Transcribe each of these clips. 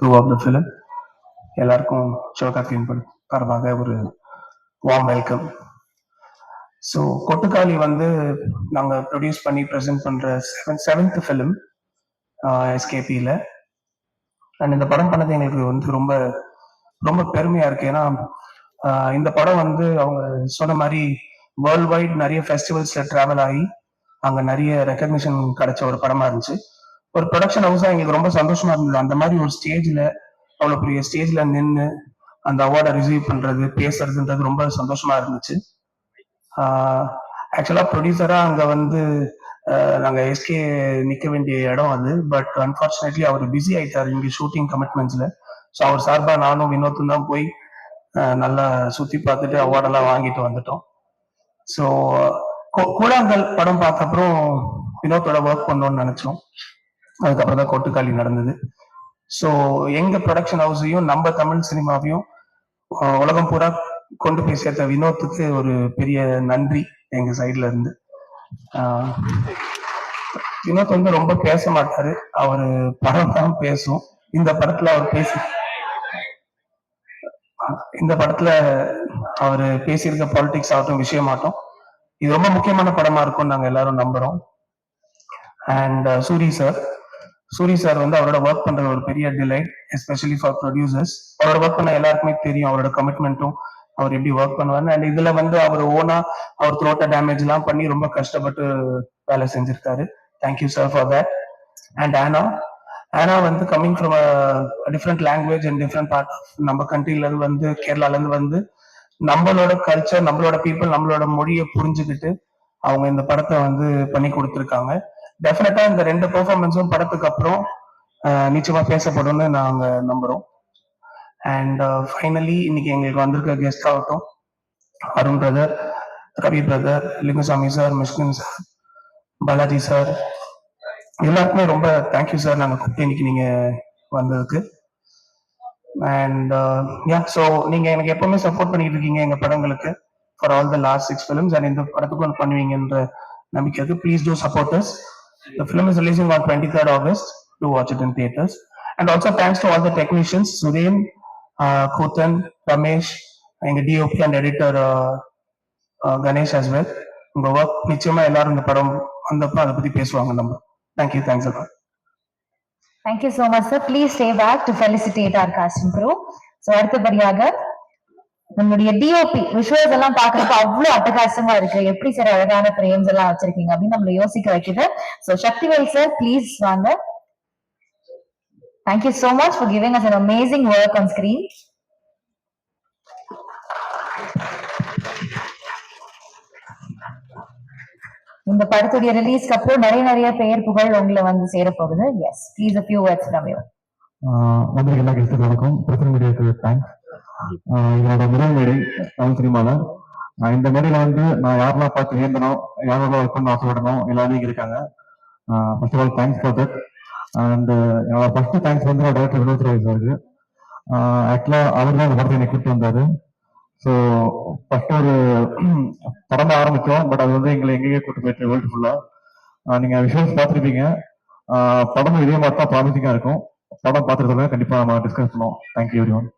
Through of the film எல்லாருக்கும் சிவகார்த்திகேயன் சார்பாக ஒரு வார்ம் வெல்கம் ஸோ கொட்டுக்காளி வந்து நாங்கள் ப்ரொடியூஸ் பண்ணி ப்ரெசென்ட் பண்ணுற செவன் செவன்த் ஃபிலிம் எஸ்கேபியில் அண்ட் இந்த படம் பண்ணது எங்களுக்கு வந்து ரொம்ப ரொம்ப பெருமையாக இருக்குது ஏன்னா இந்த படம் வந்து அவங்க சொன்ன மாதிரி வேர்ல்ட் வைட் நிறைய ஃபெஸ்டிவல்ஸில் ட்ராவல் ஆகி அங்கே நிறைய ரெக்கக்னிஷன் கிடைச்ச ஒரு படமாக இருந்துச்சு. ஒரு ப்ரொடக்ஷன் ஹவுஸா எங்களுக்கு ரொம்ப சந்தோஷமா இருந்தது. அந்த மாதிரி ஒரு ஸ்டேஜில் அவ்வளோ பெரிய ஸ்டேஜில் நின்று அந்த அவார்டை ரிசீவ் பண்ணுறது பேசுறதுன்றது ரொம்ப சந்தோஷமா இருந்துச்சு. ஆக்சுவலாக ப்ரொடியூசராக அங்கே வந்து நாங்கள் எஸ்கே நிற்க வேண்டிய இடம் அது. பட் அன்ஃபார்ச்சுனேட்லி அவர் பிஸி ஆயிட்டார் இங்கே ஷூட்டிங் கமிட்மெண்ட்ஸில் ஸோ அவர் சார்பாக நானும் வினோத்தும் தான் போய் நல்லா சுற்றி பார்த்துட்டு அவார்டெல்லாம் வாங்கிட்டு வந்துட்டோம். ஸோ கூழாங்கல் படம் பார்த்த அப்புறம் வினோத்தோட ஒர்க் பண்ணோம்னு நினச்சோம். அதுக்கப்புறம் தான் கொட்டுக்காளி நடந்தது. ஸோ எங்க ப்ரொடக்ஷன் ஹவுஸையும் நம்ம தமிழ் சினிமாவையும் உலகம் பூரா கொண்டு போய் சேர்த்த வினோத்துக்கு ஒரு பெரிய நன்றி எங்க சைட்ல இருந்து. வினோத் வந்து ரொம்ப பேச மாட்டாரு. அவரு படம் தான் பேசும். இந்த படத்துல அவர் பேசி இந்த படத்துல அவர் பேசியிருக்க பாலிடிக்ஸ் ஆகட்டும் விஷயமாட்டும் இது ரொம்ப முக்கியமான படமா இருக்கும் நாங்க எல்லாரும் நம்புறோம். And Suri sir Suri sir வந்து அவரோட ஒர்க் பண்றது ஒரு பெரிய டிலைட் எஸ்பெஷலி ஃபார் ப்ரொடியூசர்ஸ் அவரோட ஒர்க் பண்ண எல்லாருக்குமே தெரியும் அவரோட கமிட்மெண்ட்டும் அவர் எப்படி ஒர்க் பண்ணுவார் அண்ட் இதுல வந்து அவர் ஓனா அவர் த்ரோட்ட டேமேஜ் எல்லாம் பண்ணி ரொம்ப கஷ்டப்பட்டு வேலை செஞ்சிருக்காரு. Thank you sir for that and ஆனா ஆனா வந்து coming from different language and different part நம்ம கண்ட்ரில இருந்து வந்து கேரளால இருந்து வந்து நம்மளோட கல்ச்சர் நம்மளோட பீப்புள் நம்மளோட மொழியை புரிஞ்சுக்கிட்டு அவங்க இந்த படத்தை வந்து பண்ணி கொடுத்துருக்காங்க. டெஃபினட்டா இந்த ரெண்டு பெர்ஃபார்மன்ஸும் படத்துக்கு அப்புறம் நிச்சயமா பேசப்படும்னு நாங்க நம்புறோம். அண்ட் ஃபைனலி இன்னைக்கு எங்களுக்கு வந்திருக்க கெஸ்ட் ஆகட்டும். Arun brother Ravi brother Lingusamy sir Mysskin sir Balaji sir எல்லாருக்குமே ரொம்ப தேங்க்யூ சார் நாங்க கூப்பிட்டு இன்னைக்கு நீங்க வந்ததுக்கு. அண்ட் யா ஸோ நீங்க எனக்கு எப்பவுமே சப்போர்ட் பண்ணிட்டு இருக்கீங்க எங்க படங்களுக்கு. For all the last six films and இந்த படத்துக்கு பண்ணுவீங்கன்ற நம்பிக்கை இருக்கு please do support The film is releasing on 23rd August. Do watch it in theaters. And also thanks to all the technicians, Suren, uh, Kutan, Ramesh, எங்க DOP and editor uh, uh, Ganesh as well. உங்க work நிச்சயமா எல்லாரும் இந்த படம் வந்தப்ப அதை பத்தி பேசுவாங்க நம்ம தேங்க்யூ தேங்க்ஸ் அல்லாம் Thank you so much, sir. Please stay back to felicitate our cast and crew. So அடுத்தபடியாக நம்மளுடைய டிஓபி விஷுவல்ஸ் எல்லாம் பாக்குறப்ப அவ்வளவு அட்டகாசமா இருக்கு. எப்படி சார் அழகான பிரேம்ஸ் எல்லாம் வச்சிருக்கீங்க அப்படின்னு நம்மள யோசிக்க வைக்குது. சோ சக்திவேல் சார் ப்ளீஸ் வாங்க. Thank you so much for giving us an amazing work on screen இந்த படத்துடைய ரிலீஸ்க்கு அப்புறம் நிறைய நிறைய பெயர் புகழ் உங்களை வந்து சேர போகுது. Yes please a few words from you. வந்திருக்க எல்லா கெஸ்ட்டுக்கு வணக்கம். பிரச்சனை மீடியாவுக்கு தேங்க்ஸ் என்னோட முதல் மேடை தமிழ் சினிமாவில் இந்த மேடையில வந்து நான் யாரெல்லாம் பார்த்து வியந்தனோ யாரோட ஒர்க் பண்ண ஆசைப்படணும் எல்லாரும் இங்க இருக்காங்க. First of all thanks for that and என்னோட ஃபர்ஸ்ட் தேங்க்ஸ் வந்து டேரக்டர் வினோத் ராய் சாருக்கு ஆக்சுவலா அவர் தான் இந்த படத்தை என்னை கூப்பிட்டு வந்தாரு. ஸோ ஃபர்ஸ்ட் ஒரு படம் ஆரம்பித்தோம் பட் அது வந்து எங்களை எங்கேயே கூட்டு போயிட்டு வேர்ல்டு ஃபுல்லா நீங்க விஷுவல்ஸ் பார்த்துருப்பீங்க. படம் இதே மாதிரி தான் ப்ராமிசிங்காக இருக்கும். படம் பார்த்துருக்கோம் கண்டிப்பாக நம்ம டிஸ்கஸ் பண்ணுவோம். Thank you everyone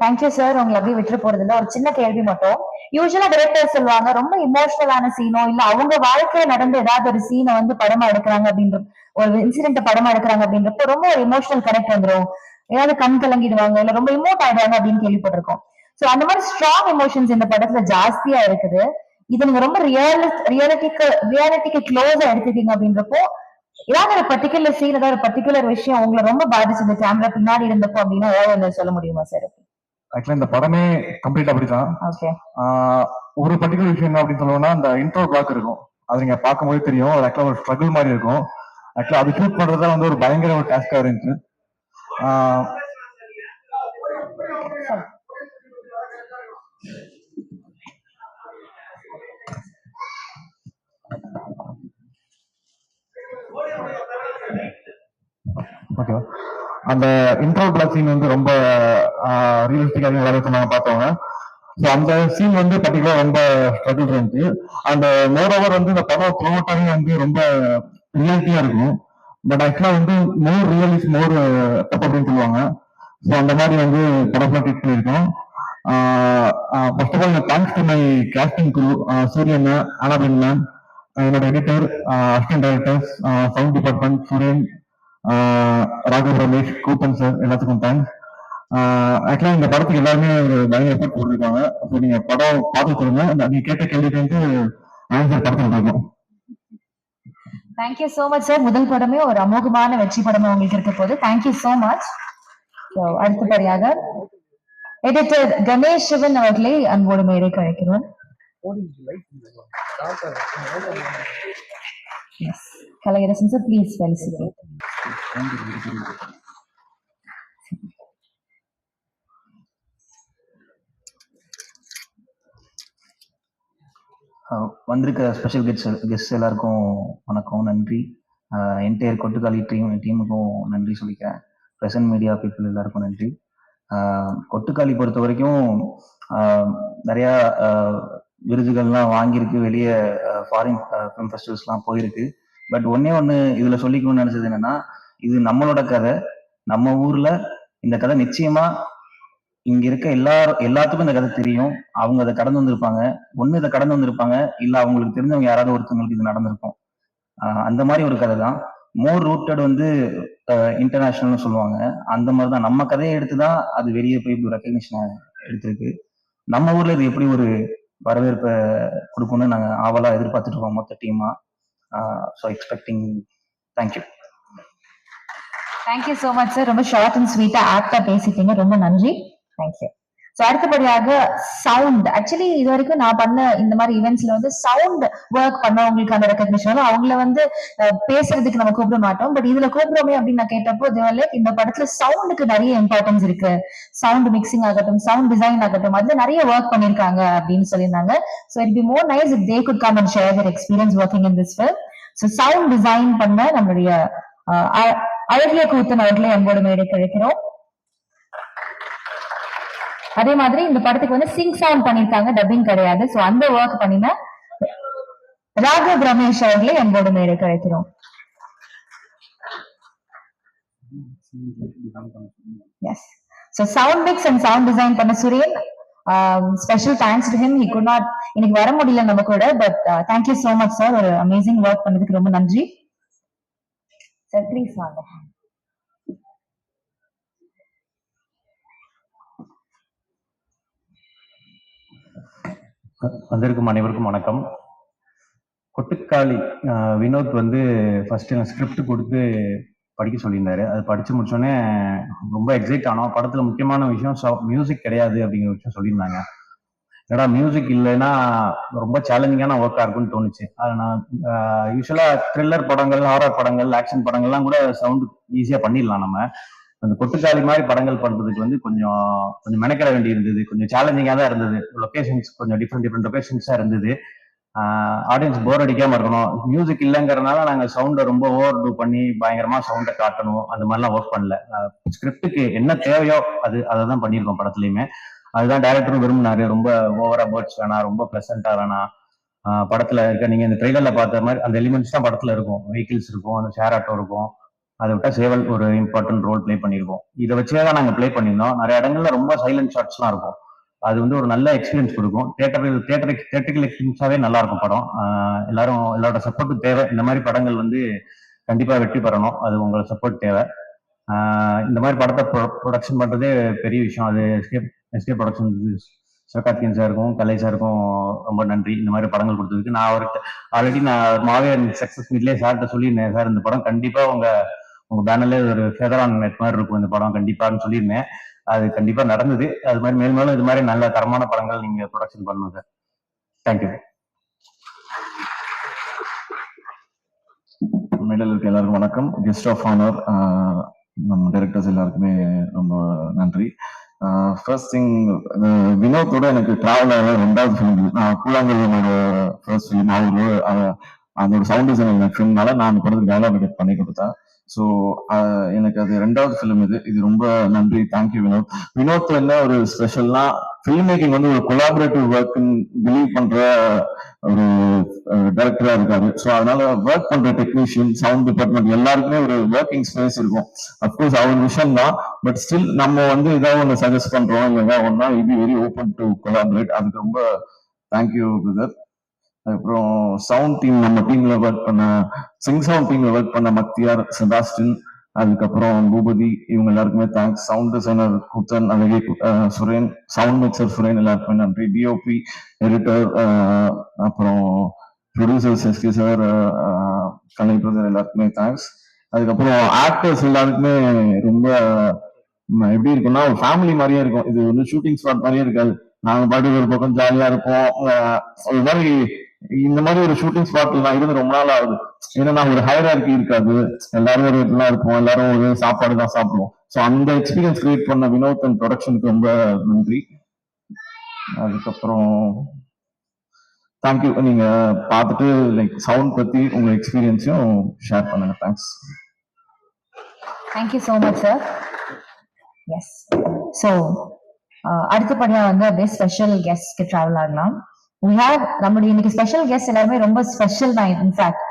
thank you sir உங்களை அப்படியே விட்டு போறது இல்ல ஒரு சின்ன கேள்வி மட்டும். யூஸ்வலா டிரெக்டர் சொல்லுவாங்க ரொம்ப இமோஷனலான சீனோ இல்ல அவங்க வாழ்க்கையில நடந்த ஏதாவது ஒரு சீனை வந்து படமா எடுக்கிறாங்க அப்படின்ற ஒரு இன்சிடென்ட் படமா எடுக்கிறாங்க அப்படின்றப்போ ரொம்ப ஒரு இமோஷனல் கனெக்ட் வந்துரும். ஏதாவது கண் கலங்கிடுவாங்க இல்ல ரொம்ப இமோட் ஆயிடுவாங்க அப்படின்னு கேள்விப்பட்டிருக்கோம். சோ அந்த மாதிரி ஸ்ட்ராங் எமோஷன்ஸ் இந்த படத்துல ஜாஸ்தியா இருக்குது. இது நீங்க ரொம்ப ரியல் ரியாலிட்டிக்கு ரியாலிட்டிக்கு க்ளோஸா எடுத்துட்டீங்க அப்படின்றப்போ ஏதாவது ஒரு பர்டிகுலர் சீன் ஏதாவது ஒரு பர்டிகுலர் விஷயம் உங்களை ரொம்ப பாதிச்சது கேமரா பின்னாடி இருந்தப்போ அப்படின்னா ஏதாவது சொல்ல முடியுமா சார் ஆக்சுவலா இந்த படமே கம்ப்ளீட் அப்படிதான் ஒரு பர்டிகுலர் விஷயம் என்ன அப்படின்னு சொல்லணும்னா அந்த இன்ட்ரோ பிளாக் இருக்கும். அது நீங்க பார்க்கும்போது தெரியும். அது ஆக்சுவலா ஒரு ஸ்ட்ரகிள் மாதிரி இருக்கும். ஆக்சுவலா அது ஷூட் பண்றது வந்து ஒரு பயங்கர ஒரு டாஸ்கா இருந்துச்சு. ஓகே அந்த இன்ட்ரோ பிளாக் சீன் வந்து ரொம்ப ரியலிஸ்டிக்காக எல்லாரும் சொன்னாங்க பார்த்தவங்க. ஸோ அந்த சீன் வந்து பர்டிகுலர் ரொம்ப ஸ்ட்ரகிள் இருந்துச்சு. அந்த மோர் ஓவர் வந்து இந்த படம் த்ரோட்டாவே வந்து ரொம்ப ரியாலிட்டியா இருக்கும். பட் ஆக்சுவலாக வந்து மோர் ரியல் இஸ் மோர் தப்பு அப்படின்னு சொல்லுவாங்க. ஸோ அந்த மாதிரி வந்து படம் ட்ரீட் பண்ணியிருக்கோம். First of all thanks to my casting Guru Suriyan அனாபின் ma'am என்னோட editor assistant directors sound department Suriyan Raghav Ramesh Kuppan sir எல்லாத்துக்கும் தேங்க்ஸ் ஆக்சுவலா இந்த படத்துக்கு எல்லாருமே ஒரு பயங்கர எஃபர்ட் போட்டிருக்காங்க. ஸோ நீங்க படம் பார்த்து சொல்லுங்க. அந்த நீங்க கேட்ட கேள்விக்கு வந்து ஆன்சர் படத்தில் இருக்கும் தேங்க்யூ சோ மச் சார் முதல் படமே ஒரு அமோகமான வெற்றி படமா உங்களுக்கு இருக்க போது. தேங்க்யூ சோ மச் அடுத்தபடியாக எடிட்டர் கணேஷ் சிவன் அவர்களை அன்போடு மேலே கழிக்கிறோம் கலையரசன் சார் ப்ளீஸ் ஃபெலிசிட்டேட் வந்திருக்க ஸ்பெஷல் கெஸ்ட் கெஸ்ட் எல்லாருக்கும் வணக்கம் நன்றி. என்டையர் கொட்டுக்காளி டீம் டீமுக்கும் நன்றி சொல்லிக்கிறேன். ப்ரெசன்ட் மீடியா பீப்புள் எல்லாருக்கும் நன்றி. கொட்டுக்காளி பொறுத்த வரைக்கும் நிறையா விருதுகள்லாம் வாங்கியிருக்கு. வெளியே ஃபாரின் ஃபிலிம் ஃபெஸ்டிவல்ஸ்லாம் போயிருக்கு. பட் ஒன்னே ஒன்று இதில் சொல்லிக்கணும்னு நினச்சது என்னன்னா இது நம்மளோட கதை. நம்ம ஊரில் இந்த கதை நிச்சயமாக இங்க இருக்க எல்லா எல்லாத்துக்கும் இந்த கதை தெரியும். அவங்க அதை கடந்து வந்திருப்பாங்க. ஒண்ணு இதை கடந்து வந்திருப்பாங்க. இல்ல அவங்களுக்கு தெரிஞ்சவங்க யாராவது ஒருத்தவங்களுக்கு இது நடந்திருக்கும். அந்த மாதிரி ஒரு கதை தான். மோர் ரூட்டட் வந்து இன்டர்நேஷனல்னு சொல்லுவாங்க. அந்த மாதிரி தான். நம்ம கதையை எடுத்து தான் அது வெளியே போய் இப்படி ரெக்கக்னிஷன் எடுத்திருக்கு. நம்ம ஊர்ல இது எப்படி ஒரு வரவேற்பை கொடுக்கணும்னு நாங்க ஆவலா எதிர்பார்த்துட்டு இருக்கோம் மொத்த டீமா so expecting thank you thank you so much sir ரொம்ப ஷார்ட் அண்ட் ஸ்வீட்டாக ஆக்டா பேசிட்டீங்க. ரொம்ப நன்றி. தேங்க்யூ ஸோ அடுத்தபடியாக சவுண்ட் ஆக்சுவலி இது வரைக்கும் நான் பண்ண இந்த மாதிரி ஈவெண்ட்ஸ்ல வந்து சவுண்ட் ஒர்க் பண்ணவங்களுக்கான ரெக்கக்னிஷன் அவங்கள வந்து பேசுறதுக்கு நம்ம கூப்பிட மாட்டோம். பட் இதுல கூப்பிடுறோமே அப்படின்னு நான் கேட்டப்போ they இந்த படத்துல சவுண்டுக்கு நிறைய இம்பார்ட்டன்ஸ் இருக்கு. சவுண்ட் மிக்சிங் ஆகட்டும் சவுண்ட் டிசைன் ஆகட்டும் அதுல நிறைய ஒர்க் பண்ணிருக்காங்க அப்படின்னு சொல்லியிருந்தாங்க. So it be more nice it they could come and share their experience working in this film so sound design பண்ண நம்மளுடைய அழகிய கூத்தன் அவர்களை அன்போடு மேடை கிடைக்கிறோம் அதே மாதிரி இந்த படத்துக்கு வந்து சிங் சவுண்ட் பண்ணிருக்காங்க. டப்பிங் கிடையாது. சோ அந்த ஒர்க் பண்ணின ராகவ் ரமேஷ் அவர்களை எங்களோட மேடை கிடைக்கிறோம் yes so sound mix and sound design பண்ண Suren special thanks to him he could not இன்னைக்கு வர முடியல நம்ம கூட but thank you so much sir ஒரு அமேசிங் ஒர்க் பண்ணதுக்கு ரொம்ப நன்றி. சார் ப்ளீஸ் வாங்க வந்திருக்கும் அனைவருக்கும் வணக்கம். கொட்டுக்காளி வினோத் வந்து ஃபர்ஸ்ட் எனக்கு ஸ்கிரிப்ட் கொடுத்து படிக்க சொல்லியிருந்தாரு. அது படிச்சு முடிச்சோடனே ரொம்ப எக்ஸைட் ஆனோம். படத்துல முக்கியமான விஷயம் மியூசிக் கிடையாது அப்படிங்கிற விஷயம் சொல்லியிருந்தாங்க. ஏடா மியூசிக் இல்லைன்னா ரொம்ப சேலஞ்சிங்கான ஒர்க்கா இருக்கும்னு தோணுச்சு. அது நான் யூஸ்வலா த்ரில்லர் படங்கள் ஹாரர் படங்கள் ஆக்ஷன் படங்கள்லாம் கூட சவுண்ட் ஈஸியா பண்ணிடலாம் நம்ம. அந்த கொட்டுக்காளி மாதிரி படங்கள் பண்றதுக்கு வந்து கொஞ்சம் கொஞ்சம் மெனக்கிட வேண்டி இருந்தது கொஞ்சம் சேலஞ்சிங்காக தான் இருந்தது. லொகேஷன்ஸ் கொஞ்சம் டிஃப்ரெண்ட் டிஃப்ரெண்ட் லொக்கேஷன்ஸாக இருந்தது. ஆடியன்ஸ் போர் அடிக்காம இருக்கணும். மியூசிக் இல்லைங்கிறனால நாங்கள் சவுண்டை ரொம்ப ஓவர் டூ பண்ணி பயங்கரமா சவுண்டை காட்டணும். அந்த மாதிரிலாம் ஒர்க் பண்ணல. ஸ்கிரிப்டுக்கு என்ன தேவையோ அது அதை தான் பண்ணியிருக்கோம் படத்துலையுமே. அதுதான் டேரக்டரும் விரும்பினாரு. ரொம்ப ஓவரா பேர்ட்ஸ் வேணாம் ரொம்ப ப்ளசண்டா வேணாம். படத்துல இருக்க நீங்க இந்த ட்ரெய்லர்ல பார்த்த மாதிரி அந்த எலிமெண்ட்ஸ் தான் படத்துல இருக்கும். வெஹிக்கிள்ஸ் இருக்கும் அந்த ஷேர் ஆட்டோ இருக்கும். அதை விட்டா சேவல் ஒரு இம்பார்ட்டன்ட் ரோல் ப்ளே பண்ணியிருக்கோம் இதை வச்சே தான் நாங்கள் ப்ளே பண்ணியிருந்தோம். நிறைய இடங்கள்ல ரொம்ப சைலண்ட் ஷாட்ஸ்லாம் இருக்கும். அது வந்து ஒரு நல்ல எக்ஸ்பீரியன்ஸ் கொடுக்கும். தேட்டர் தேட்டர் தேட்டரிக்கல் எக்ஸ்பீரியன்ஸாவே நல்லா இருக்கும் படம். எல்லாரும் எல்லாரோட சப்போர்ட்டும் தேவை. இந்த மாதிரி படங்கள் வந்து கண்டிப்பாக வெற்றி பெறணும். அது உங்களோட சப்போர்ட் தேவை. இந்த மாதிரி படத்தை ப்ரொடக்ஷன் பண்ணுறதே பெரிய விஷயம். அது எஸ்கேப் எஸ்கேப் ப்ரொடக்ஷன் சிவகார்த்திகன் சாருக்கும் கலை சாருக்கும் ரொம்ப நன்றி. இந்த மாதிரி படங்கள் கொடுத்ததுக்கு நான் அவர்கிட்ட ஆல்ரெடி நான் மாவே சக்சஸ் மீட்லேயே சார்கிட்ட சொல்லியிருந்தேன். சார் இந்த படம் கண்டிப்பாக உங்கள் உங்க பேனர்ல ஒரு ஃபெதர் ஆன் நெட் மாதிரி இருக்கும் இந்த படம். கண்டிப்பான்னு சொல்லியிருந்தேன். அது கண்டிப்பா நடந்தது. அது மாதிரி மேல் மேலும் இது மாதிரி நல்ல தரமான படங்கள் நீங்க ப்ரொடக்ஷன் பண்ணுங்க சார் தேங்க்யூ மேடல் இருக்க எல்லாருக்கும் வணக்கம். கெஸ்ட் ஆஃப் ஆனர் நம்ம டைரக்டர்ஸ் எல்லாருக்குமே ரொம்ப நன்றி. ஃபர்ஸ்ட் திங் வினோத்தோட எனக்கு டிராவல் ரெண்டாவது ஃபிலிம் நான் கூழாங்கல் என்னோட ஃபர்ஸ்ட் ஃபிலிம் அவரு அதோட சவுண்ட் டிசைன் ஃபிலிம்னால நான் அந்த படத்துக்கு டெவலப் பண்ணி கொடுத்தேன். ஸோ எனக்கு அது ரெண்டாவது ஃபிலிம் இது. இது ரொம்ப நன்றி. தேங்க்யூ வினோத். வினோத் என்ன ஒரு ஸ்பெஷல்னா ஃபில்ம் மேக்கிங் வந்து ஒரு கொலாபரேட்டிவ் ஒர்க் பிலீவ் பண்ற ஒரு டைரக்டரா இருக்காரு. ஸோ அதனால ஒர்க் பண்ற டெக்னீஷியன் சவுண்ட் டிபார்ட்மெண்ட் எல்லாருக்குமே ஒரு ஒர்க்கிங் ஸ்பேஸ் இருக்கும். அப்கோர்ஸ் அவர் விஷயம் தான். பட் ஸ்டில் நம்ம வந்து இதாக ஒன்று சஜஸ்ட் பண்றோம் இல்லை ஒன்னா இது வெரி ஓப்பன் டு கொலாபரேட் அதுக்கு ரொம்ப தேங்க்யூ பிரதர் அதுக்கப்புறம் சவுண்ட் டீம் நம்ம டீம்ல ஒர்க் பண்ண சிங் சவுண்ட் டீம்ல ஒர்க் பண்ண மத்தியார் செபாஸ்டின் அதுக்கப்புறம் பூபதி இவங்க எல்லாருக்குமே தேங்க்ஸ் சவுண்ட் டிசைனர் குத்தன் அழகே சுரேன் சவுண்ட் மிக்சர் சுரேன் எல்லாருக்குமே நன்றி. டிஓபி எடிட்டர் அப்புறம் producers SK sir Kalai brother எல்லாருக்குமே தேங்க்ஸ் அதுக்கப்புறம் ஆக்டர்ஸ் எல்லாருக்குமே ரொம்ப எப்படி இருக்குன்னா ஒரு ஃபேமிலி மாதிரியே இருக்கும். இது வந்து ஷூட்டிங் ஸ்பாட் மாதிரியே இருக்காது. நாங்க பாட்டுக்கு ஒரு பக்கம் ஜாலியா இருப்போம். ஒரு மாதிரி இந்த மாதிரி ஒரு ஷூட்டிங் ஸ்பாட்ல நான் இருந்து ரொம்ப நாள் ஆகுது. ஏன்னா ஒரு ஹைரார்கி இருக்காது. எல்லாரும் ஒரு இடத்துல இருப்போம். எல்லாரும் ஒரு சாப்பாடு தான் சாப்பிடுவோம். ஸோ அந்த எக்ஸ்பீரியன்ஸ் கிரியேட் பண்ண வினோத் அண்ட் ப்ரொடக்ஷனுக்கு ரொம்ப நன்றி. அதுக்கப்புறம் தேங்க்யூ நீங்க பார்த்துட்டு லைக் சவுண்ட் பத்தி உங்க எக்ஸ்பீரியன்ஸையும் ஷேர் பண்ணுங்க. Thanks thank you so much sir yes so அடுத்தபடியா வந்து அப்படியே ஸ்பெஷல் கெஸ்ட்க்கு ட்ராவல் ஆகலாம் we have நம்மளுடைய இன்னைக்கு ஸ்பெஷல் கெஸ்ட் எல்லாருமே ரொம்ப ஸ்பெஷல் தான் இன்ஃபேக்ட்